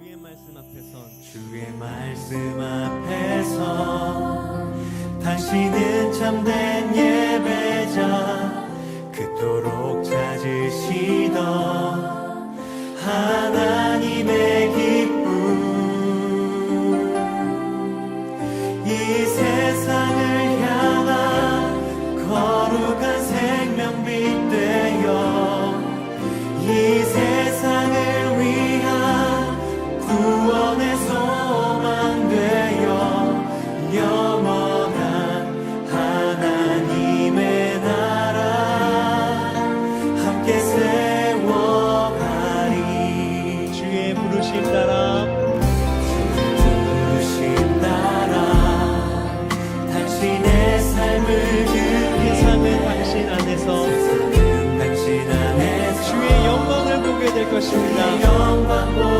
주의 말씀 앞에선 주의 말씀 앞에서 당신은 참된 예배자 것입니다.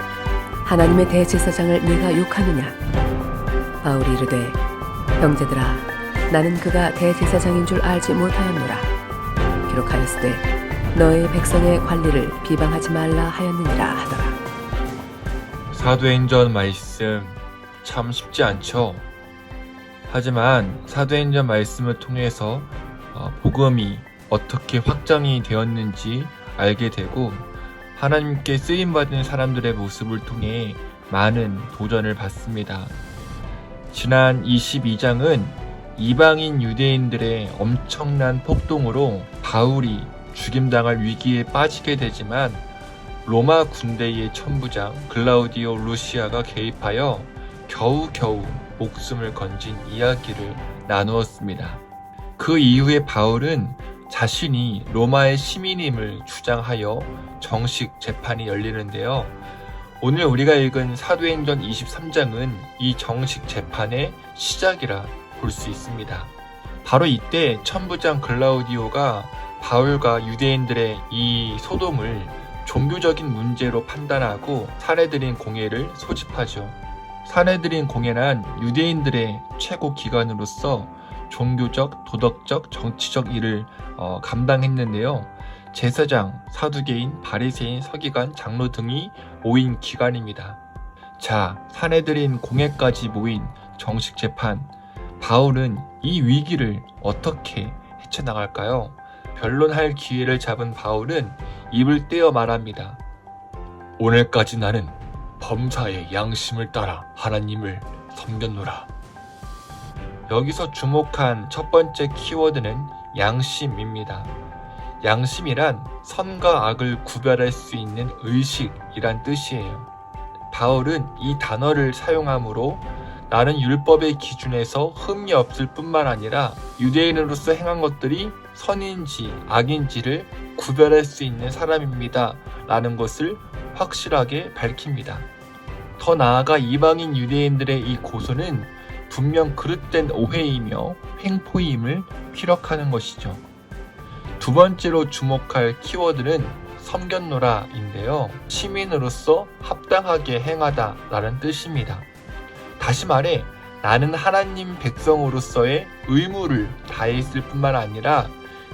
하나님의 대제사장을 네가 욕하느냐? 바울이 이르되 형제들아 나는 그가 대제사장인 줄 알지 못하였노라. 기록하였으되 너의 백성의 관리를 비방하지 말라 하였느니라 하더라. 사도행전 말씀 참 쉽지 않죠. 하지만 사도행전 말씀을 통해서 어, 복음이 어떻게 확장이 되었는지 알게 되고 하나님께 쓰임 받은 사람들의 모습을 통해 많은 도전을 받습니다. 지난 22장은 이방인 유대인들의 엄청난 폭동으로 바울이 죽임당할 위기에 빠지게 되지만 로마 군대의 천부장 글라우디오 루시아가 개입하여 겨우겨우 목숨을 건진 이야기를 나누었습니다. 그 이후에 바울은 자신이 로마의 시민임을 주장하여 정식 재판이 열리는데요. 오늘 우리가 읽은 사도행전 23장은 이 정식 재판의 시작이라 볼 수 있습니다. 바로 이때 천부장 글라우디오가 바울과 유대인들의 이 소동을 종교적인 문제로 판단하고 사내들인 공회를 소집하죠. 사내들인 공회란 유대인들의 최고 기관으로서 종교적, 도덕적, 정치적 일을 어, 감당했는데요. 제사장, 사두개인, 바리새인, 서기관, 장로 등이 모인 기관입니다. 자, 사내들인 공회까지 모인 정식 재판. 바울은 이 위기를 어떻게 헤쳐나갈까요? 변론할 기회를 잡은 바울은 입을 떼어 말합니다. 오늘까지 나는 범사의 양심을 따라 하나님을 섬겼노라. 여기서 주목한 첫 번째 키워드는 양심입니다. 양심이란 선과 악을 구별할 수 있는 의식이란 뜻이에요. 바울은 이 단어를 사용함으로 나는 율법의 기준에서 흠이 없을 뿐만 아니라 유대인으로서 행한 것들이 선인지 악인지를 구별할 수 있는 사람입니다. 라는 것을 확실하게 밝힙니다. 더 나아가 이방인 유대인들의 이 고소는 분명 그릇된 오해이며 횡포임을 피력하는 것이죠. 두 번째로 주목할 키워드는 섬겼노라인데요. 시민으로서 합당하게 행하다 라는 뜻입니다. 다시 말해, 나는 하나님 백성으로서의 의무를 다했을 뿐만 아니라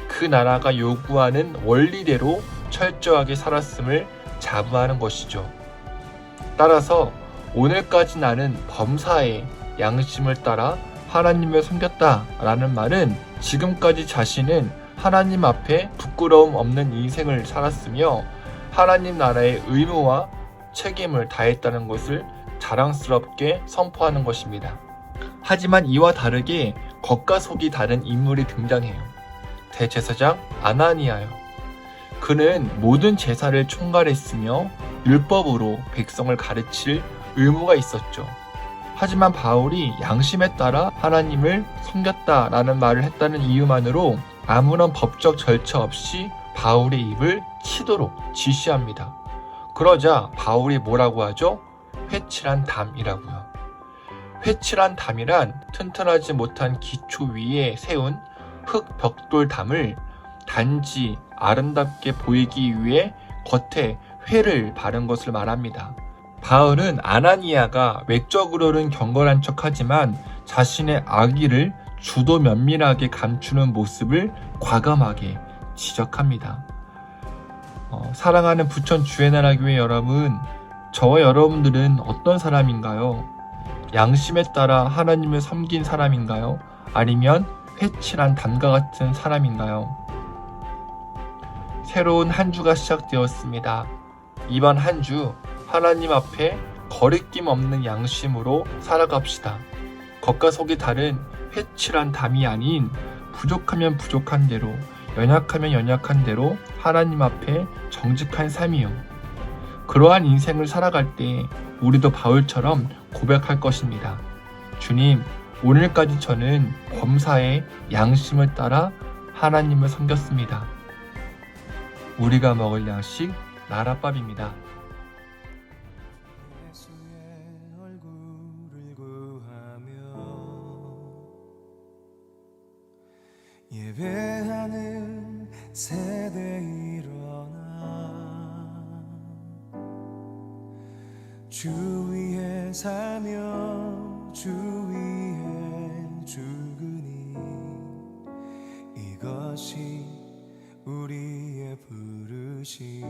그 나라가 요구하는 원리대로 철저하게 살았음을 자부하는 것이죠. 따라서 오늘까지 나는 범사의 양심을 따라 하나님을 섬겼다 라는 말은 지금까지 자신은 하나님 앞에 부끄러움 없는 인생을 살았으며 하나님 나라의 의무와 책임을 다했다는 것을 자랑스럽게 선포하는 것입니다. 하지만 이와 다르게 겉과 속이 다른 인물이 등장해요. 대제사장 아나니아요. 그는 모든 제사를 총괄했으며 율법으로 백성을 가르칠 의무가 있었죠. 하지만 바울이 양심에 따라 하나님을 섬겼다라는 말을 했다는 이유만으로 아무런 법적 절차 없이 바울의 입을 치도록 지시합니다. 그러자 바울이 뭐라고 하죠? 회칠한 담이라고요. 회칠한 담이란 튼튼하지 못한 기초 위에 세운 흙 벽돌 담을 단지 아름답게 보이기 위해 겉에 회를 바른 것을 말합니다. 바울은 아나니아가 외적으로는 경건한 척하지만 자신의 악의를 주도 면밀하게 감추는 모습을 과감하게 지적합니다. 어, 사랑하는 부천 주애나라 교회 여러분, 저와 여러분들은 어떤 사람인가요? 양심에 따라 하나님을 섬긴 사람인가요? 아니면 회칠한 담과 같은 사람인가요? 새로운 한 주가 시작되었습니다. 이번 한 주 하나님 앞에 거리낌 없는 양심으로 살아갑시다. 겉과 속이 다른 회칠한 담이 아닌 부족하면 부족한 대로 연약하면 연약한 대로 하나님 앞에 정직한 삶이요. 그러한 인생을 살아갈 때 우리도 바울처럼 고백할 것입니다. 주님, 오늘까지 저는 범사의 양심을 따라 하나님을 섬겼습니다. 우리가 먹을 양식 나라밥입니다. 예수의 얼굴을 구하며 예배하는 세대 일어나 주 위에 살며 주 위에 죽으니 이것이 우리의 부르심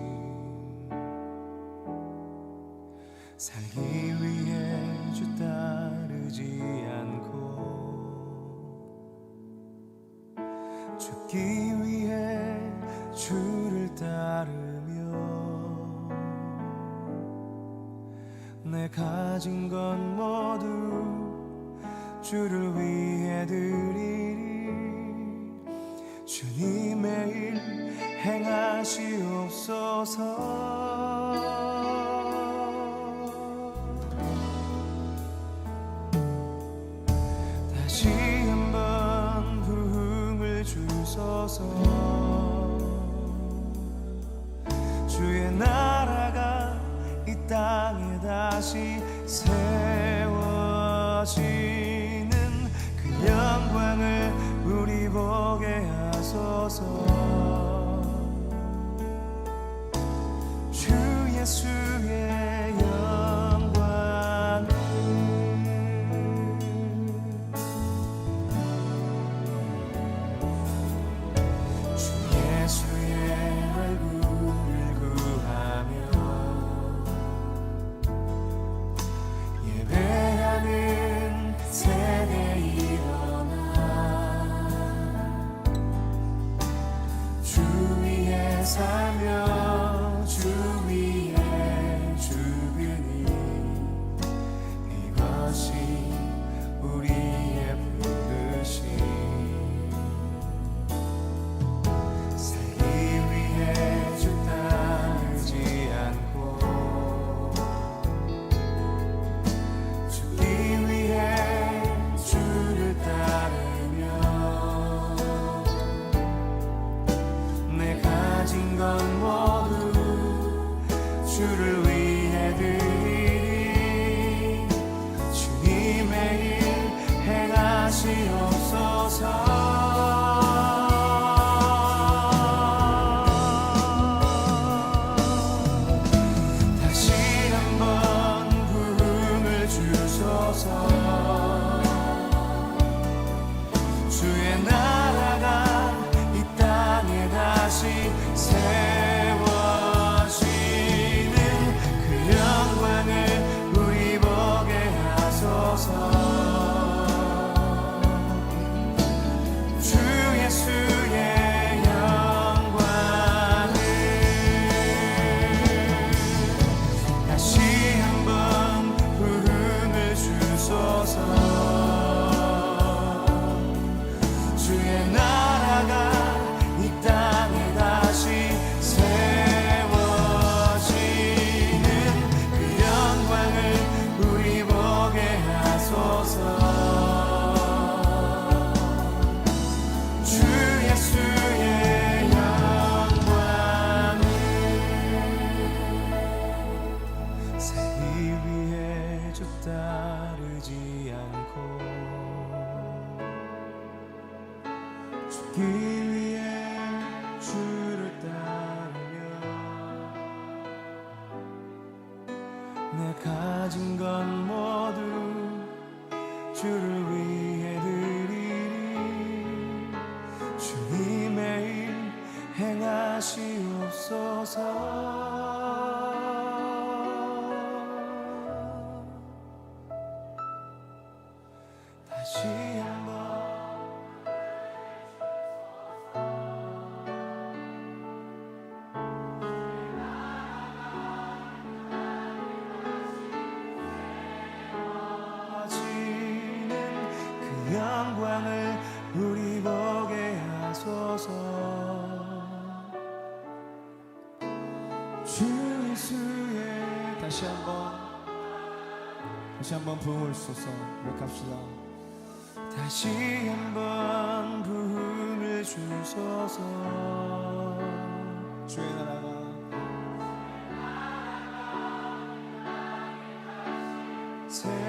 살기 위해 주 따르지 않고 죽기 위해 주를 따르며 내 가진 것 모두 주를 위해 드리리. 주님의 일 행하시옵소서 주의 나라가 이 땅에 다시 세워지는 그 영광을 우리 보게 하소서. 주 예수의 살며 하 그 위에 주를 따르며 내 가진 건 모두 주를 위해 드리리 주님의 행하시옵소서. 영광을 우리 보게 하소서. 주 예수의 다시 한번 다시 한번 부흥을 주소서 고백합시다. 다시 한번 부흥을 주소서. 주의 나라가 세